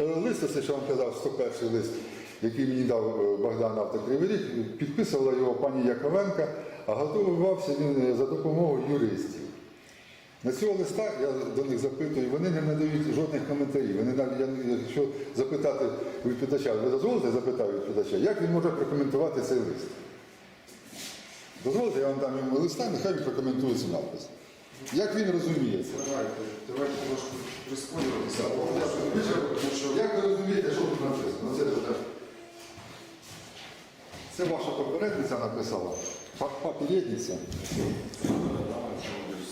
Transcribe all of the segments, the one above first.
Е, Лист, оце, що вам казав, 101 лист, який мені дав е, Богдан Автокривий Ріг, підписувала його пані Яковенка, а готувався він е, за допомогою юристів. На цього листа я до них запитую, вони не надають жодних коментарів. Вони навіть, якщо запитати відповідача, ви дозволите запитати відповідача, як він може прокоментувати цей лист? Дозволите, я вам дам йому листа, нехай він прокоментує цей напис. Як він розуміє це? Це ваша попередниця написала, попередниця.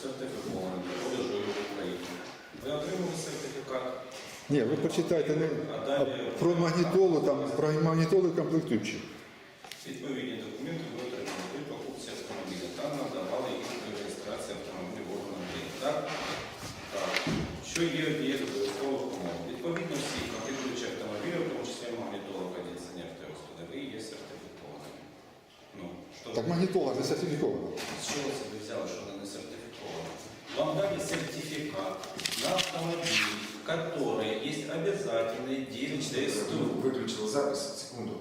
сертифікований продажу в Україні. Ви отримали сертифікат, Ні, ви почитайте не а далі- про магнітолу, там про магнітолу комплектуючі. відповідні документи ви отримали при покупці автомобіля та надавали їх для реєстрації автомобіля в органах України. Так? Так. Що є об'єкт додаткових умов? Відповідно всі комплектуючі автомобілі, в тому числі магнітола кондиціонер та розходи, ви є сертифікованими. Ну, що Так магнітола не сертифікована. С чего вы взяли, что она не сертификована? Вам дали сертификат на автомобиль, который есть обязательный день тесту. виключили запис, секунду.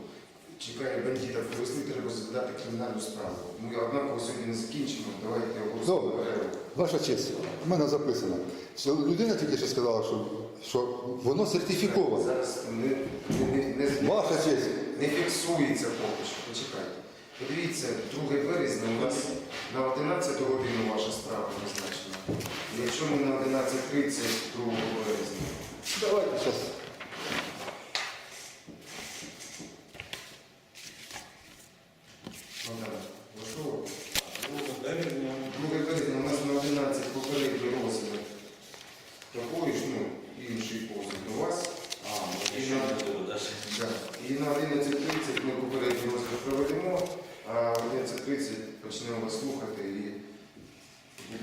Чекає бандитів повезли, треба задати кримінальну справу. Ми однаково сьогодні не закінчимо, давайте оголосимо Добре. перерву. Ваша честь, у мене записано. Що людина тільки що сказала, що, що воно сертифіковане. Зараз не, не, не, не, Ваша честь. не фіксується поки що. Почекайте. Подивіться, 2 березня у нас на 11 годину ваша справа призначена. Якщо ми на 11.30 2 березня. Давайте зараз. Ну? 2 березня. 30 почнемо вас слухати і.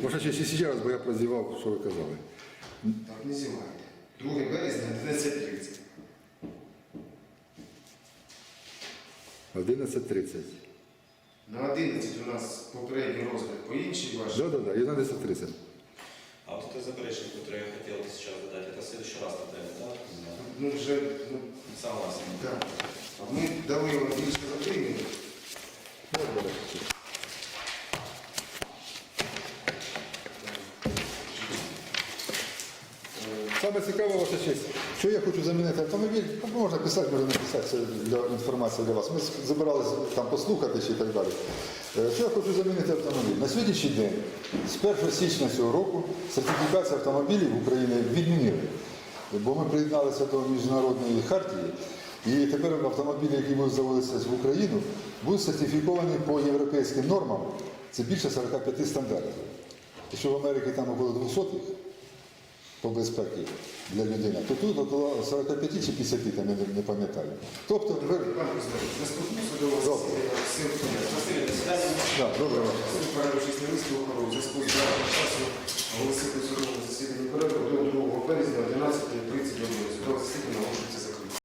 Може честь, ще раз, бо я прозівав, що ви казали. Так, не зівайте. 2 березня 11.30. 11.30. На 11 у нас попередній розгляд по іншій вашій. Да, так, да, 11.30. А от те заперечение, яке я хотів би зараз додати. Це в следующий раз тогда, так? Ну, вже, ну, Согласен. так. А ми дали вам більше за Саме цікаве, ваша честь, що я хочу замінити автомобіль, можна писати, можна написати, це для інформації для вас. Ми забирались там послухати і так далі. Е, Що я хочу замінити автомобіль? На сьогоднішній день, з 1 січня цього року, сертифікація автомобілів в Україні відмінили. Бо ми приєдналися до міжнародної хартії, і тепер автомобілі, які будуть заводитися в Україну, будуть сертифіковані по європейським нормам. Це більше 45 стандартів. Якщо в Америці там около 200 їх, по безпеці для людини, то тут около 45 чи 50, там я не- пам'ятаю. Тобто, ви... Добре. президент,